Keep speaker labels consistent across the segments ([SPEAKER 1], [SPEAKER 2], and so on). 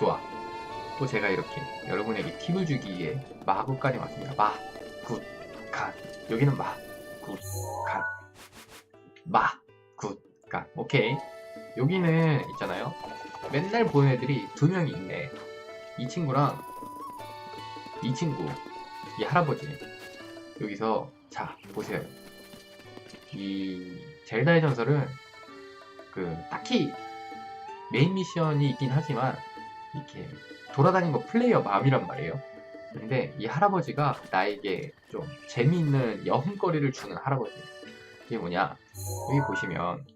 [SPEAKER 1] 좋아. 또 제가 이렇게 여러분에게 팁을 주기 위해 마구간에 왔습니다. 마, 굿, 간. 여기는 마, 굿, 간. 마, 굿, 간. 오케이. 여기는 있잖아요. 맨날 보는 애들이 두 명이 있네. 이 친구랑 이 친구, 이 할아버지. 여기서 자 보세요. 이 젤다의 전설은 그 딱히 메인 미션이 있긴 하지만 이렇게 돌아다니는 거 플레이어 마음이란 말이에요. 근데 이 할아버지가 나에게 좀 재미있는 여흥거리를 주는 할아버지. 이게 뭐냐? 여기 보시면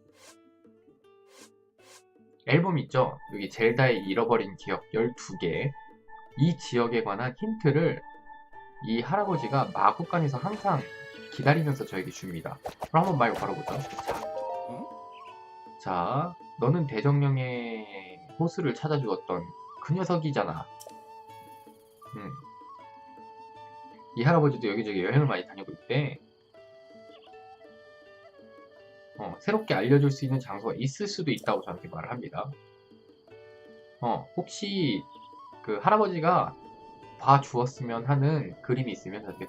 [SPEAKER 1] 앨범 있죠? 여기 젤다의 잃어버린 기억 12개. 이 지역에 관한 힌트를 이 할아버지가 마구간에서 항상 기다리면서 저에게 줍니다. 그럼 한번 말 걸어보죠. 자, 자, 너는 대정령의 호수를 찾아주었던 그 녀석이잖아. 음. 이 할아버지도 여기저기 여행을 많이 다니고 있대. 어, 새롭게 알려줄 수 있는 장소가 있을 수도 있다고 저한테 말을 합니다. 어, 혹시 그 할아버지가 봐 주었으면 하는 그림이 있으면 저한테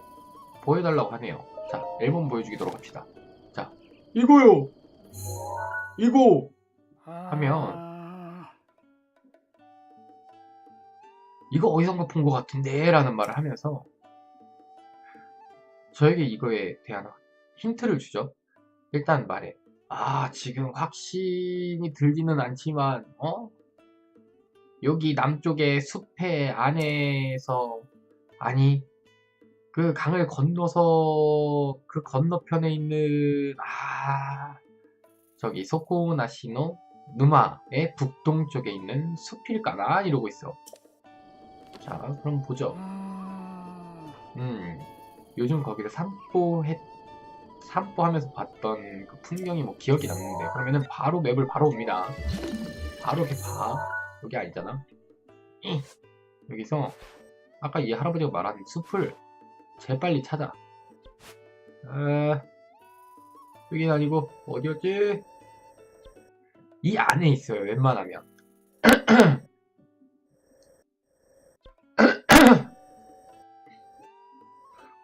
[SPEAKER 1] 보여달라고 하네요. 자, 앨범 보여주도록 합시다. 자, 이거요! 이거! 하면 이거 어디선가 본 것 같은데 라는 말을 하면서 저에게 이거에 대한 힌트를 주죠. 일단 말해. 아, 지금 확신이 들지는 않지만, 어? 여기 남쪽의 숲의 안에서, 아니, 그 강을 건너서 그 건너편에 있는, 아, 저기 소코나시노 누마의 북동쪽에 있는 숲일까나? 이러고 있어. 자, 그럼 보죠. 음, 요즘 거기를 산보했, 산보하면서 봤던 그 풍경이 뭐 기억이 남는데, 그러면은 바로 맵을 바로 옵니다. 바로 이렇게 봐. 여기 아니잖아. 이. 여기서, 아까 이 할아버지가 말한 숲을 재빨리 찾아. 아, 여긴 아니고, 어디였지? 이 안에 있어요, 웬만하면.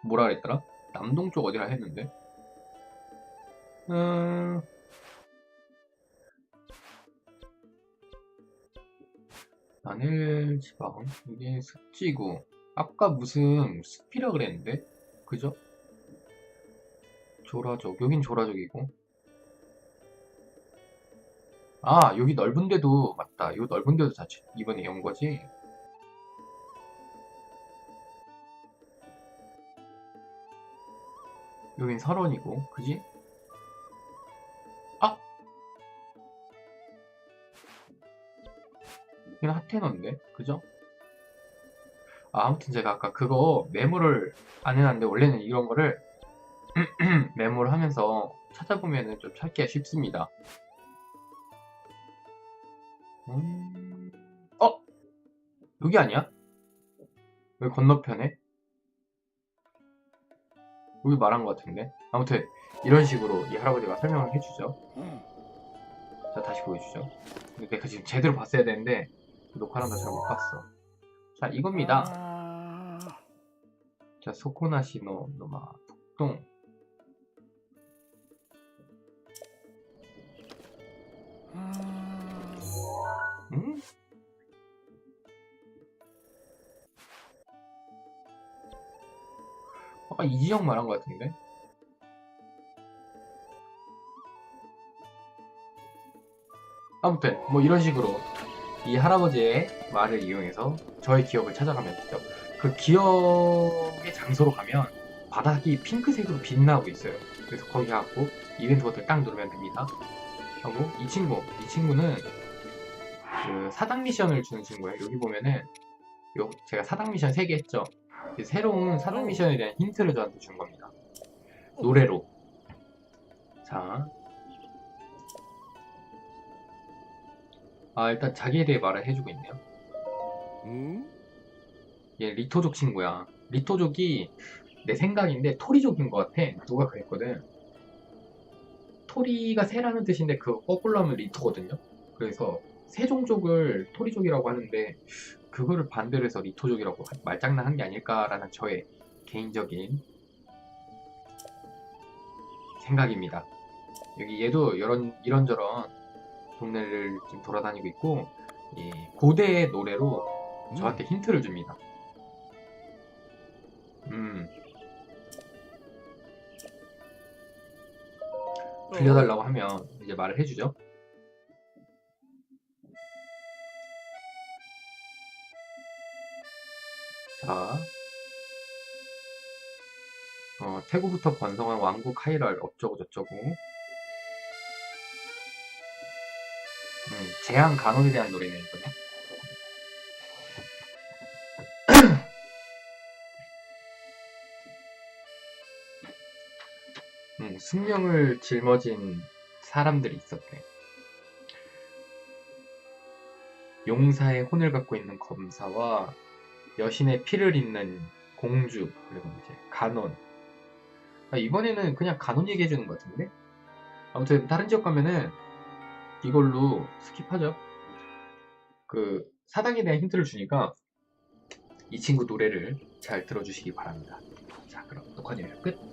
[SPEAKER 1] 뭐라 그랬더라? 남동쪽 어디라 했는데? 음... 나늘 지방 이게 습지구 아까 무슨 숲이라 그랬는데? 그죠? 조라족 여긴 조라족이고 아 여기 넓은 데도 맞다 요 넓은 데도 자 이번에 온 거지 여긴 설원이고, 그지? 아! 여기는 하테너인데, 그죠? 아, 아무튼 제가 아까 그거 메모를 안 해놨는데, 원래는 이런 거를 메모를 하면서 찾아보면은 좀 찾기가 쉽습니다. 음... 어? 여기 아니야? 여기 건너편에? 여기 말한 것 같은데? 아무튼 이런 식으로 이 할아버지가 설명을 해주죠. 자 다시 보여주죠. 근데 내가 지금 제대로 봤어야 되는데 녹화하면서 잘못 봤어. 자 이겁니다. 자 소코나시노 노마 북동. 음? 아까 이 지역 말한 것 같은데? 아무튼 뭐 이런 식으로 이 할아버지의 말을 이용해서 저의 기억을 찾아가면 되죠. 그 기억의 장소로 가면 바닥이 핑크색으로 빛나고 있어요. 그래서 거기 가고 이벤트 버튼 딱 누르면 됩니다. 하고 이 친구, 이 친구는 그 사당 미션을 주는 친구예요. 여기 보면은 요 제가 사당 미션 3개 했죠. 그 새로운 사당 미션에 대한 힌트를 저한테 준 겁니다. 노래로. 자. 아, 일단 자기에 대해 말을 해주고 있네요. 얘 리토족 친구야. 리토족이 내 생각인데 토리족인 것 같아. 누가 그랬거든. 토리가 새라는 뜻인데 그거 거꾸로 하면 리토거든요. 그래서 세종족을 토리족이라고 하는데 그거를 반대로 해서 리토족이라고 말장난한 게 아닐까라는 저의 개인적인 생각입니다. 여기 얘도 이런 이런저런 동네를 지금 돌아다니고 있고 이 고대의 노래로 저한테 힌트를 줍니다. 음, 빌려달라고 하면 이제 말을 해주죠. 자, 어, 태고부터 번성한 왕국 카이랄 어쩌고 저쩌고. 음, 제한 간혼에 대한 노래네 이거네. 음, 숙명을 짊어진 사람들이 있었대. 용사의 혼을 갖고 있는 검사와 여신의 피를 잇는 공주 그리고 이제 간원. 아, 이번에는 그냥 간원 얘기해 주는 것 같은데. 아무튼 다른 지역 가면은 이걸로 스킵하죠. 그 사당에 대한 힌트를 주니까 이 친구 노래를 잘 들어주시기 바랍니다. 자, 그럼 녹화 내용 끝.